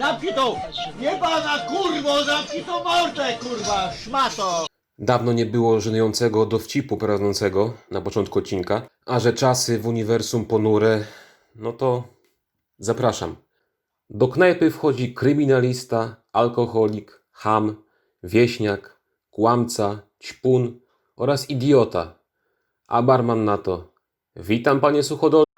Zamknij tą! Nie pana kurwo, zamknij tą mordę kurwa, szmato! Dawno nie było żenującego dowcipu prowadzącego na początku odcinka, a że czasy w uniwersum ponure, no to zapraszam. Do knajpy wchodzi kryminalista, alkoholik, ham, wieśniak, kłamca, ćpun oraz idiota. A barman na to. Witam panie suchodol.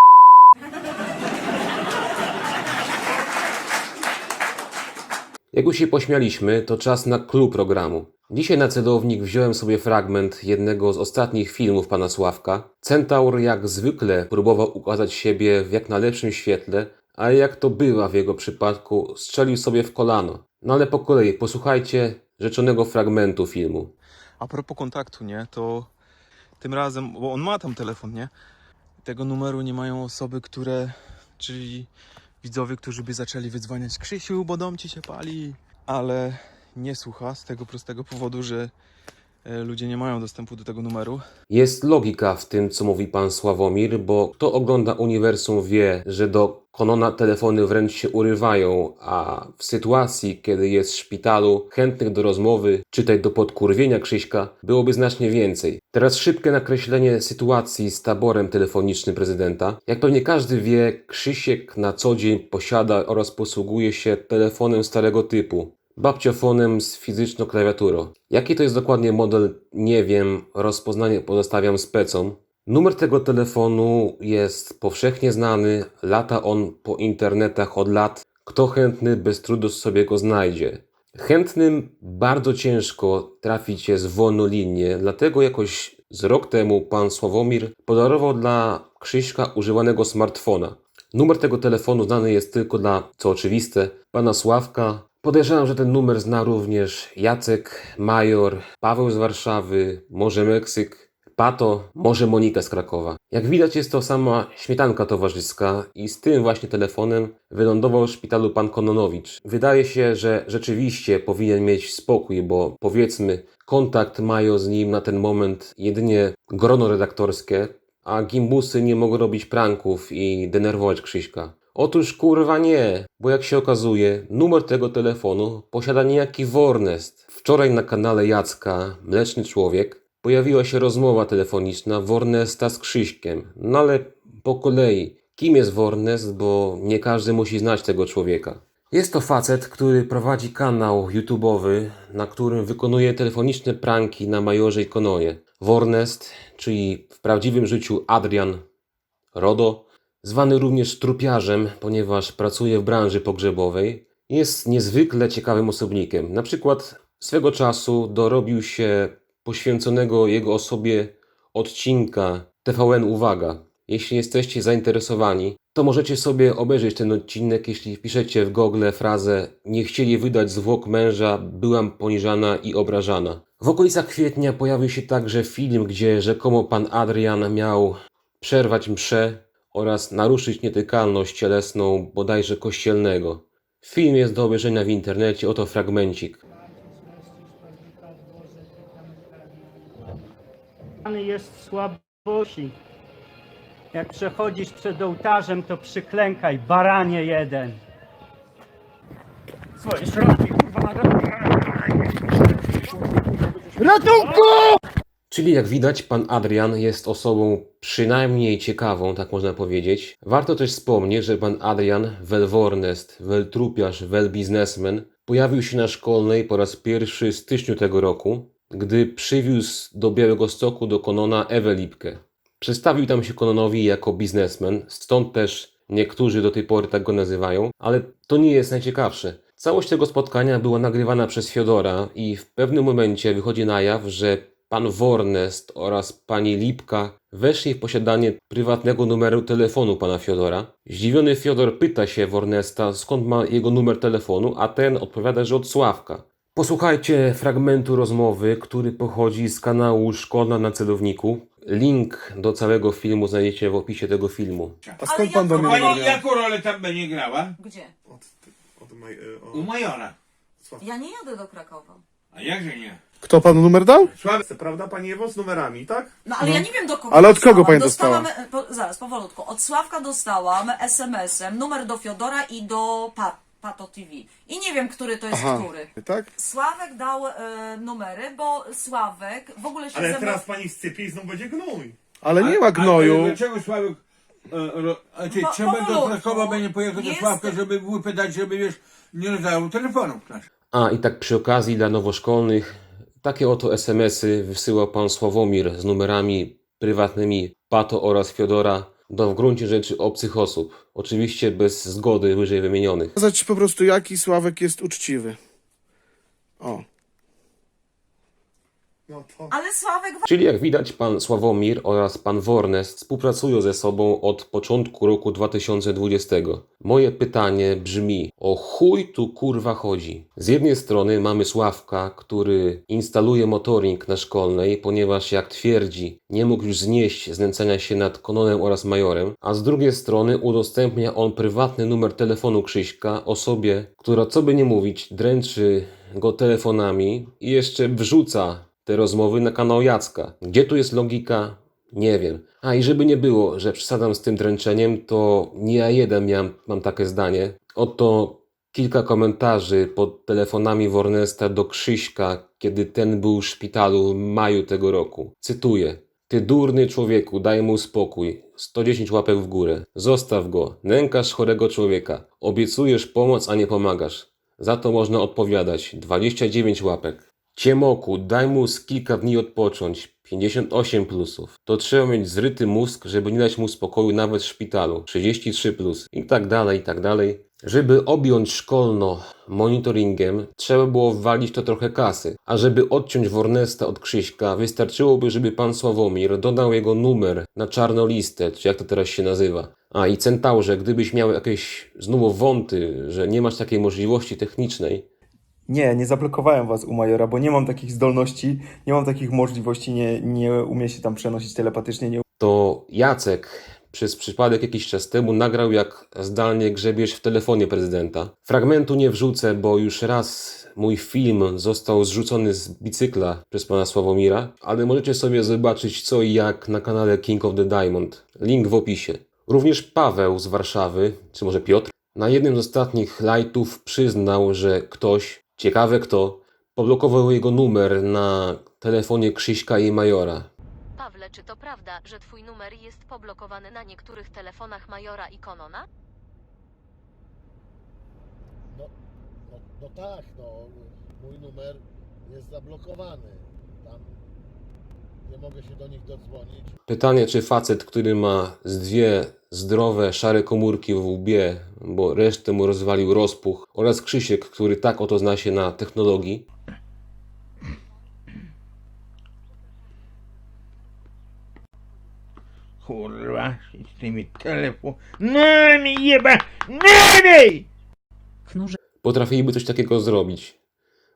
Jak już się pośmialiśmy, to czas na clue programu. Dzisiaj na celownik wziąłem sobie fragment jednego z ostatnich filmów pana Sławka. Centaur jak zwykle próbował ukazać siebie w jak najlepszym świetle, a jak to bywa w jego przypadku, strzelił sobie w kolano. No ale po kolei, posłuchajcie rzeczonego fragmentu filmu. A propos kontaktu, nie, to tym razem, bo on ma tam telefon, nie? Tego numeru nie mają osoby, które, czyli widzowie, którzy by zaczęli wydzwaniać Krzysiu, bo dom ci się pali, ale nie słucha z tego prostego powodu, że e, ludzie nie mają dostępu do tego numeru. Jest logika w tym, co mówi pan Sławomir, bo kto ogląda uniwersum wie, że do Konona telefony wręcz się urywają, a w sytuacji, kiedy jest w szpitalu chętnych do rozmowy, czytaj do podkurwienia Krzyśka, byłoby znacznie więcej. Teraz szybkie nakreślenie sytuacji z taborem telefonicznym prezydenta. Jak pewnie każdy wie, Krzysiek na co dzień posiada oraz posługuje się telefonem starego typu. Babciofonem z fizyczną klawiaturą. Jaki to jest dokładnie model, nie wiem, rozpoznanie pozostawiam specom. Numer tego telefonu jest powszechnie znany, lata on po internetach od lat. Kto chętny, bez trudu sobie go znajdzie. Chętnym bardzo ciężko trafić jest w wolną linię, dlatego jakoś z rok temu pan Sławomir podarował dla Krzyśka używanego smartfona. Numer tego telefonu znany jest tylko dla, co oczywiste, pana Sławka. Podejrzewam, że ten numer zna również Jacek, Major, Paweł z Warszawy, może Meksyk, Pato, może Monika z Krakowa. Jak widać jest to sama śmietanka towarzyska i z tym właśnie telefonem wylądował w szpitalu pan Kononowicz. Wydaje się, że rzeczywiście powinien mieć spokój, bo powiedzmy kontakt mają z nim na ten moment jedynie grono redaktorskie, a gimbusy nie mogą robić pranków i denerwować Krzyśka. Otóż kurwa nie, bo jak się okazuje, numer tego telefonu posiada niejaki Warnest. Wczoraj na kanale Jacka, Mleczny Człowiek, pojawiła się rozmowa telefoniczna Warnesta z Krzyśkiem. No ale po kolei, kim jest Warnest, bo nie każdy musi znać tego człowieka. Jest to facet, który prowadzi kanał YouTube'owy, na którym wykonuje telefoniczne pranki na Majorze i Konoje. Warnest, czyli w prawdziwym życiu Adrian Rodo, zwany również trupiarzem, ponieważ pracuje w branży pogrzebowej, jest niezwykle ciekawym osobnikiem. Na przykład swego czasu dorobił się poświęconego jego osobie odcinka TVN Uwaga. Jeśli jesteście zainteresowani, to możecie sobie obejrzeć ten odcinek, jeśli wpiszecie w Google frazę Nie chcieli wydać zwłok męża, byłam poniżana i obrażana. W okolicach kwietnia pojawił się także film, gdzie rzekomo pan Adrian miał przerwać mszę oraz naruszyć nietykalność cielesną bodajże kościelnego. Film jest do obejrzenia w internecie, oto fragmencik. Jest słabości. Jak przechodzisz przed ołtarzem, to przyklękaj, baranie jeden. Swoje środki, kurwa, Ratunku! Czyli jak widać, pan Adrian jest osobą przynajmniej ciekawą, tak można powiedzieć. Warto też wspomnieć, że pan Adrian, wel Warnest, wel trupiarz, wel biznesmen, pojawił się na szkolnej po raz pierwszy w styczniu tego roku, gdy przywiózł do Białego Stoku do Konona Ewę Lipkę. Przedstawił tam się Kononowi jako biznesmen, stąd też niektórzy do tej pory tak go nazywają, ale to nie jest najciekawsze. Całość tego spotkania była nagrywana przez Fiodora i w pewnym momencie wychodzi na jaw, że pan Warnest oraz pani Lipka weszli w posiadanie prywatnego numeru telefonu pana Fiodora. Zdziwiony Fiodor pyta się Warnesta, skąd ma jego numer telefonu, a ten odpowiada, że od Sławka. Posłuchajcie fragmentu rozmowy, który pochodzi z kanału Szkolna na celowniku. Link do całego filmu znajdziecie w opisie tego filmu. A skąd pan do mnie Pani jaką rolę tam będzie grała? Gdzie? Od, od maj, e, o, U Majora. Ja nie jadę do Krakowa. A jakże nie? Kto panu numer dał? Słaby. Prawda, pani Ewo, z numerami, tak? No ale ja nie wiem do kogo Ale od kogo dostałam. pani dostałam? Po, zaraz, powolutku. Od Sławka dostałam SMS-em numer do Fiodora i do pa, Pato TV. I nie wiem, który to jest Aha, który. tak? Sławek dał e, numery, bo Sławek w ogóle się Ale ze mną... teraz pani sypie i znowu będzie gnój. Ale nie ma Ale gnoju. dlaczego Sławek... e, ro- A ty, Bo- trzeba do powolutku. Krakowa będzie pojechać do Jest- Sławka, żeby wypytać, żeby wiesz, nie rozdawał telefonów naszych. A i tak przy okazji dla nowoszkolnych, takie oto SMS-y wysyłał pan Sławomir z numerami prywatnymi Pato oraz Fiodora do w gruncie rzeczy obcych osób. Oczywiście bez zgody wyżej wymienionych. Pokazać po prostu jaki Sławek jest uczciwy. O. No to... Ale Sławek Czyli jak widać, pan Sławomir oraz pan Wornes współpracują ze sobą od początku roku 2020. Moje pytanie brzmi: o chuj tu kurwa chodzi? Z jednej strony mamy Sławka, który instaluje motoring na szkolnej, ponieważ jak twierdzi, nie mógł już znieść znęcania się nad Kononem oraz Majorem, a z drugiej strony udostępnia on prywatny numer telefonu Krzyśka osobie, która co by nie mówić, dręczy go telefonami i jeszcze wrzuca te rozmowy na kanał Jacka. Gdzie tu jest logika? Nie wiem. A i żeby nie było, że przesadzam z tym dręczeniem, to nie ja jeden miałem, mam takie zdanie. Oto kilka komentarzy pod telefonami Wornesta do Krzyśka, kiedy ten był w szpitalu w maju tego roku. Cytuję. Ty durny człowieku, daj mu spokój. 110 łapek w górę. Zostaw go. Nękasz chorego człowieka. Obiecujesz pomoc, a nie pomagasz. Za to można odpowiadać. 29 łapek. Ciemoku, daj mu z kilka dni odpocząć. 58 plusów. To trzeba mieć zryty mózg, żeby nie dać mu spokoju nawet w szpitalu. 33 plus. I tak dalej, i tak dalej. Żeby objąć szkolno monitoringiem, trzeba było wwalić to trochę kasy. A żeby odciąć Wornesta od Krzyśka, wystarczyłoby, żeby pan Sławomir dodał jego numer na czarną listę, czy jak to teraz się nazywa. A i Centaurze, gdybyś miał jakieś znów wąty, że nie masz takiej możliwości technicznej, Nie, nie zablokowałem was u Majora, bo nie mam takich zdolności, nie mam takich możliwości, nie, nie umiem się tam przenosić telepatycznie, nie to Jacek przez przypadek jakiś czas temu nagrał, jak zdalnie grzebiesz w telefonie prezydenta. Fragmentu nie wrzucę, bo już raz mój film został zrzucony z bicykla przez pana Sławomira, ale możecie sobie zobaczyć co i jak na kanale King of the Diamond. Link w opisie. Również Paweł z Warszawy, czy może Piotr, na jednym z ostatnich lightów przyznał, że ktoś, ciekawe kto, poblokował jego numer na telefonie Krzyśka i Majora. Pawle, czy to prawda, że twój numer jest poblokowany na niektórych telefonach Majora i Konona? No, no, no tak, no mój numer jest zablokowany. Tam nie mogę się do nich dodzwonić. Pytanie, czy facet, który ma z dwie zdrowe, szare komórki w łbie, bo resztę mu rozwalił rozpuch, oraz Krzysiek, który tak oto zna się na technologii, Kurwa, z tymi telefonami jeba, nami! potrafiliby coś takiego zrobić?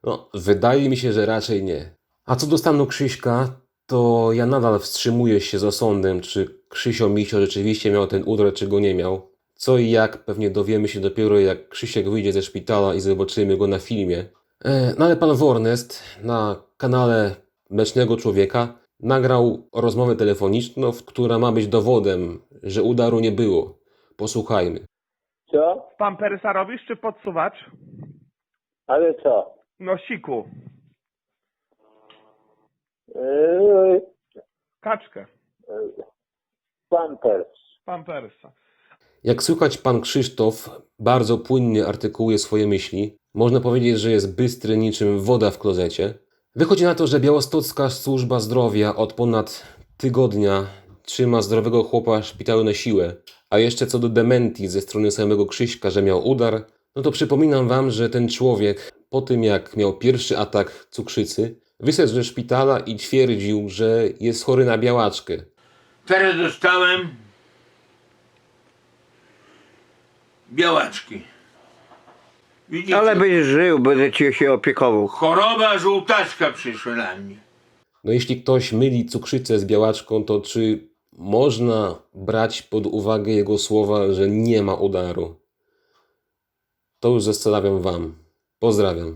No, wydaje mi się, że raczej nie. A co do stanu Krzyśka, to ja nadal wstrzymuję się z osądem, czy Krzysio Misio rzeczywiście miał ten udar, czy go nie miał. Co i jak pewnie dowiemy się dopiero jak Krzysiek wyjdzie ze szpitala i zobaczymy go na filmie. E, no ale pan Wornest na kanale Mlecznego Człowieka nagrał rozmowę telefoniczną, w- która ma być dowodem, że udaru nie było. Posłuchajmy. Co? Pampersa robisz czy podsuwacz? Ale co? No siku, kaczkę, Pampers. pampersa. Jak słychać, pan Krzysztof bardzo płynnie artykułuje swoje myśli. Można powiedzieć, że jest bystry niczym woda w klozecie. Wychodzi na to, że białostocka służba zdrowia od ponad tygodnia trzyma zdrowego chłopa w szpitalu na siłę. A jeszcze co do dementi ze strony samego Krzyśka, że miał udar, no to przypominam wam, że ten człowiek po tym jak miał pierwszy atak cukrzycy, wyszedł ze szpitala i twierdził, że jest chory na białaczkę. Teraz dostałem białaczki. Widzicie? Ale byś żył, będę cię się opiekował. Choroba żółtaczka przyszła na mnie. No jeśli ktoś myli cukrzycę z białaczką, to czy można brać pod uwagę jego słowa, że nie ma udaru? To już zostawiam wam. Pozdrawiam.